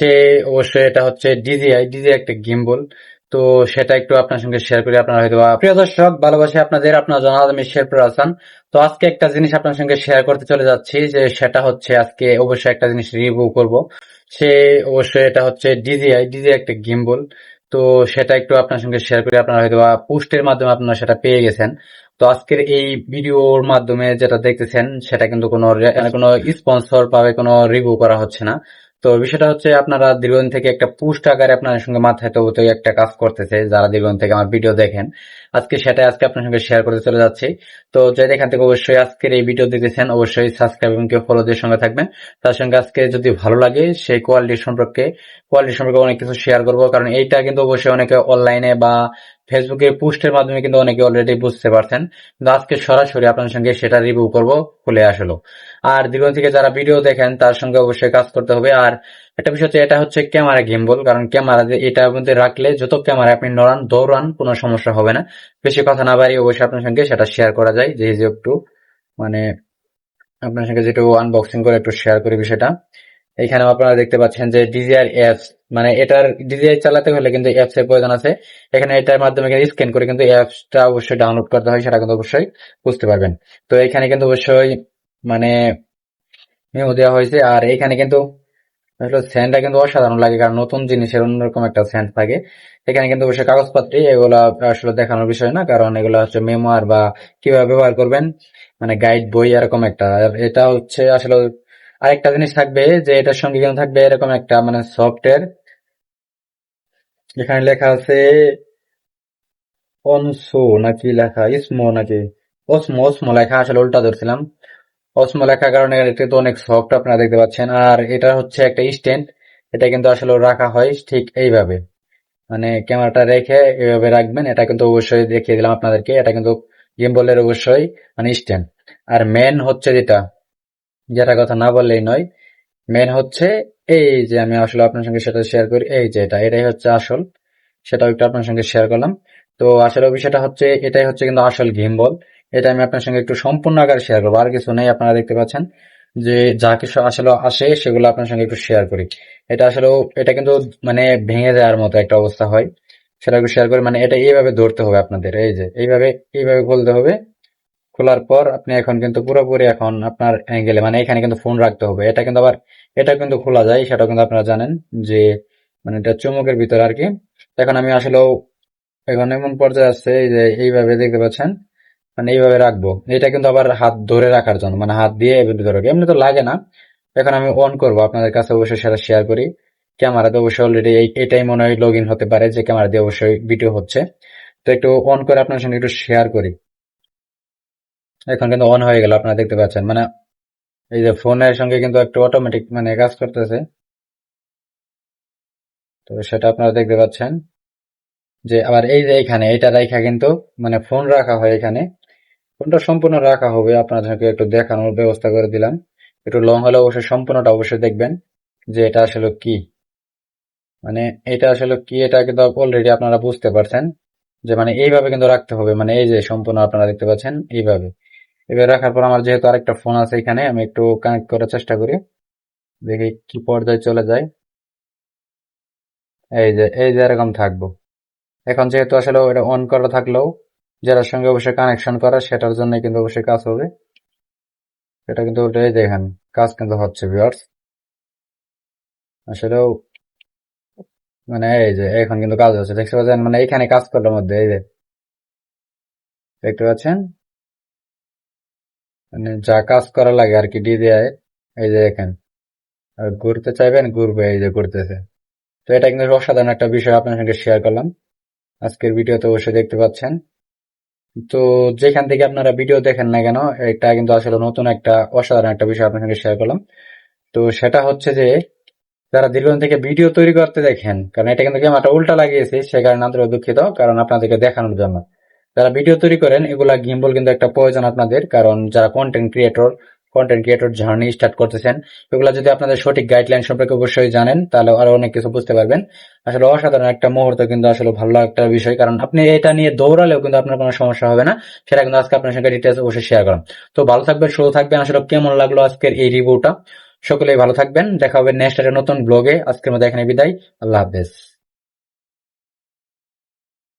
সে অবশ্যই এটা হচ্ছে ডিজিআই ডিজিআই একটা গিম্বল তো সেটা একটু আপনার সঙ্গে শেয়ার করি, আপনারা হয়তো প্রিয় দর্শক, ভালোবাসি আপনাদের, আপনার জানাল আমি শেরপুর হাসান তো আজকে একটা জিনিস আপনার সঙ্গে শেয়ার করতে চলে যাচ্ছি, যে সেটা হচ্ছে আজকে অবশ্যই একটা জিনিস রিভিউ করব। সে অবশ্যই এটা হচ্ছে ডিজিআই ডিজিআই একটা গিম্বল তো সেটা একটু আপনার সঙ্গে শেয়ার করি, আপনারা হয়তো পোস্টের মাধ্যমে আপনারা সেটা পেয়ে গেছেন। তো আজকের এই ভিডিওর মাধ্যমে যেটা দেখতেছেন, সেটা কিন্তু কোনো কোনো স্পন্সর পাবে কোনো রিভিউ করা হচ্ছে না। তো বিষয়টা হচ্ছে আপনারা দীর্ঘদিন থেকে একটা পুষ্ট আকারে আপনার সঙ্গে মাথায় তো তো একটা কাজ করতেছে, যারা দীর্ঘদিন থেকে আমার ভিডিও দেখেন। আজকে সেটাই আজকে আপনার সঙ্গে শেয়ার করতে চলে যাচ্ছি। তো যাই এখান থেকে অবশ্যই আজকের এই ভিডিও দেখেছেন অবশ্যই সাবস্ক্রাইব এবং কেউ ফলো দিয়ে সঙ্গে থাকবেন। তার সঙ্গে আজকে যদি ভালো লাগে, সেই কোয়ালিটি সম্পর্কে কোয়ালিটি সম্পর্কে অনেক কিছু শেয়ার করব। কারণ এইটা কিন্তু অবশ্যই অনেকে অনলাইনে বা ফেসবুকে পোস্টের মাধ্যমে কিন্তু অনেকে অলরেডি বুঝতে পারছেন। কিন্তু আজকে সরাসরি আপনার সঙ্গে সেটা রিভিউ করব, খুলে আসলো। আর দীর্ঘ থেকে যারা ভিডিও দেখেন, তার সঙ্গে অবশ্যই কাজ করতে হবে। আর একটা বিষয় হচ্ছে, এটা হচ্ছে ক্যামেরা গেমবল কারণ ক্যামেরা এটার মধ্যে রাখলে যত ক্যামেরা আপনি নড়ান, দৌড়ান, কোনো সমস্যা হবে না। বেশি কথা না বাড়িয়ে অবশ্যই আপনার সঙ্গে সেটা শেয়ার করা যায়। যে যে একটু মানে আপনার সঙ্গে যেটু আনবক্সিং করে একটু শেয়ার করি বিষয়টা। এখানে আপনারা দেখতে পাচ্ছেন যে ডিজিআর অ্যাপস মানে এটার ডিজিআই চালাতে হলে কিন্তু অ্যাপস এর প্রয়োজন আছে। এখানে এটার মাধ্যমে স্ক্যান করে কিন্তু অ্যাপসটা অবশ্যই ডাউনলোড করতে হয়, সেটা কিন্তু অবশ্যই বুঝতে পারবেন। তো এখানে কিন্তু অবশ্যই মানে মেমো দেওয়া হয়েছে, আর এখানে কিন্তু স্যান্ডটা কিন্তু অসাধারণ লাগে, কারণ নতুন জিনিসের অন্যরকম একটা স্যান্ড থাকে। এখানে কিন্তু অবশ্যই কাগজপত্রে এগুলা আসলে দেখানোর বিষয় না, কারণ এগুলা হচ্ছে মেমোয়ার বা কীভাবে ব্যবহার করবেন মানে গাইড বই এরকম একটা। এটা হচ্ছে আসলে আরেকটা জিনিস থাকবে যে এটার সঙ্গে কিন্তু থাকবে এরকম একটা মানে সফটওয়্যার এখানে লেখা আছে অনসো নাকি লেখা, ইসমো নাকি? ওসমো ওসমো লেখা, আসলে উল্টা ধরছিলাম। অসমো লেখার কারণে এটা তো অনেক সফট আপনারা দেখতে পাচ্ছেন। আর এটা হচ্ছে একটা স্ট্যান্ড, এটা কিন্তু আসলে রাখা হয় ঠিক এইভাবে। মানে ক্যামেরাটা রেখে এইভাবে রাখবেন, এটা কিন্তু অবশ্যই দেখিয়ে দিলাম আপনাদেরকে, এটা কিন্তু গেম গিম্বলের অবশ্যই মানে স্ট্যান্ড। আর মেন হচ্ছে যেটা যেটা কথা না বললেই নয় মেন হচ্ছে এই যে আমি আসলে আপনার সঙ্গে সেটা শেয়ার করি, এই যে এটা, এটাই হচ্ছে আসল। সেটাও একটু আপনার সঙ্গে শেয়ার করলাম। তো আসলে বিষয়টা হচ্ছে, এটাই হচ্ছে কিন্তু আসল গিম্বল এটা আমি আপনার সঙ্গে একটু সম্পূর্ণ আকারে শেয়ার করব। আর কিছু নেই, আপনারা দেখতে পাচ্ছেন যে যা কিছু আসলে আসে, সেগুলো আপনার সঙ্গে একটু শেয়ার করি। এটা আসলে, এটা কিন্তু মানে ভেঙে যাওয়ার মতো একটা অবস্থা হয়। সেটা একটু শেয়ার করি মানে এটা এইভাবে ধরতে হবে আপনাদের, এই যে, এইভাবে এইভাবে খুলতে হবে। খোলার পর আপনি এখন কিন্তু পুরোপুরি এখন আপনার অ্যাঙ্গেলে মানে এখানে কিন্তু ফোন রাখতে হবে। এটা কিন্তু আবার, এটা কিন্তু খোলা যায় সেটা কিন্তু আপনারা জানেন যে মানে এটা চুমুকের ভিতরে আর কি। এখন আমি আসলেও, এখন এমন পর্যায়ে এই যে, এইভাবে দেখতে পাচ্ছেন মানে এইভাবে রাখব। এটা কিন্তু আবার হাত ধরে রাখার জন্য মানে হাত দিয়ে ধরে। এমনি তো লাগে না। এখন আমি অন করব, আপনাদের কাছে অবশ্যই সেটা শেয়ার করি। ক্যামেরাতে অবশ্যই অলরেডি এটাই মনে হয় লগ ইন হতে পারে, যে ক্যামেরা দিয়ে অবশ্যই ভিডিও হচ্ছে। তো একটু অন করে আপনার সঙ্গে একটু শেয়ার করি। এখন কিন্তু অন হয়ে গেল, আপনারা দেখতে পাচ্ছেন। মানে এই যে ফোনের সঙ্গে কিন্তু একটু অটোমেটিক মানে কাজ করতেছে। তো সেটা আপনারা দেখতে পাচ্ছেন যে আবার এই যে এখানে এটা রাখা কিন্তু মানে ফোন রাখা হয় এখানে। ফোনটা সম্পূর্ণ রাখা হবে আপনাদেরকে একটু দেখানোর ব্যবস্থা করে দিলাম। একটু লং হলে অবশ্যই সম্পূর্ণটা অবশ্যই দেখবেন যে এটা আসলে কি। মানে এটা আসলে কি, এটা কিন্তু অলরেডি আপনারা বুঝতে পারছেন যে মানে এইভাবে কিন্তু রাখতে হবে। মানে এই যে সম্পূর্ণ আপনারা দেখতে পাচ্ছেন এইভাবে। এভাবে রাখার পর আমার যেহেতু আরেকটা ফোন আছে এখানে, আমি একটু কানেক্ট করার চেষ্টা করি। দেখি কি পর্যায়ে চলে যায়। এই যে এই যে এরকম থাকব। এখন যেহেতু আসলে এটা অন করা থাকলেও যার সঙ্গে অবশ্যই কানেকশন করা, সেটার জন্য কিন্তু অবশ্যই কাজ হবে। এটা কিন্তু ওটাই দেখেন, কাজ কিন্তু হচ্ছে ভিউয়ার্স আসলেও মানে এই যে, এখন কিন্তু কাজ হচ্ছে। দেখতে পাচ্ছেন মানে এখানে কাজ করার মধ্যে, এই যে। দেখতে পাচ্ছেন? মানে যা কাজ করা লাগে আর কি ডিডিআই এই যে দেখেন ঘুরতে চাইবেন, ঘুরবে, এই যে ঘুরতেছে। তো এটা কিন্তু অসাধারণ একটা বিষয় আপনার সঙ্গে শেয়ার করলাম। আজকের ভিডিওতে অবশ্যই দেখতে পাচ্ছেন। তো যেখান থেকে আপনারা ভিডিও দেখেন না কেন, এটা কিন্তু আসলে নতুন একটা অসাধারণ একটা বিষয় আপনার সঙ্গে শেয়ার করলাম। তো সেটা হচ্ছে যে, যারা দীর্ঘদিন থেকে ভিডিও তৈরি করতে দেখেন, কারণ এটা কিন্তু ক্যামেরাটা উল্টা লাগিয়েছে, সে কারণে আপনাদের দুঃখিত, কারণ আপনাদেরকে দেখানোর জন্য। যারা ভিডিও তৈরি করেন, এগুলা গিম্বল কিন্তু একটা প্রয়োজন আপনাদের, কারণ যারা content creator content creator journey start করতেছেন, এগুলা যদি আপনাদের সঠিক গাইডলাইন সম্পর্কে অবশ্যই জানেন, তাহলে আরও অনেক কিছু বুঝতে পারবেন। আসলে অসাধারণ একটা মুহূর্ত কিন্তু আসলে ভালো একটা বিষয়, কারণ আপনি এটা নিয়ে দৌড়ালেও কিন্তু আপনার কোনো সমস্যা হবে না, সেটা কিন্তু আজকে আপনার সঙ্গে ডিটেলস অবশ্যই শেয়ার করলাম। তো ভালো থাকবেন শুরু থাকবেন, আসলে কেমন লাগল আজকের এই রিভিউটা সকলেই ভালো থাকবেন, দেখা হবে নেক্সট একটা নতুন ব্লগে আজকের মধ্যে এখানে বিদায়, আল্লাহ হাফেজ।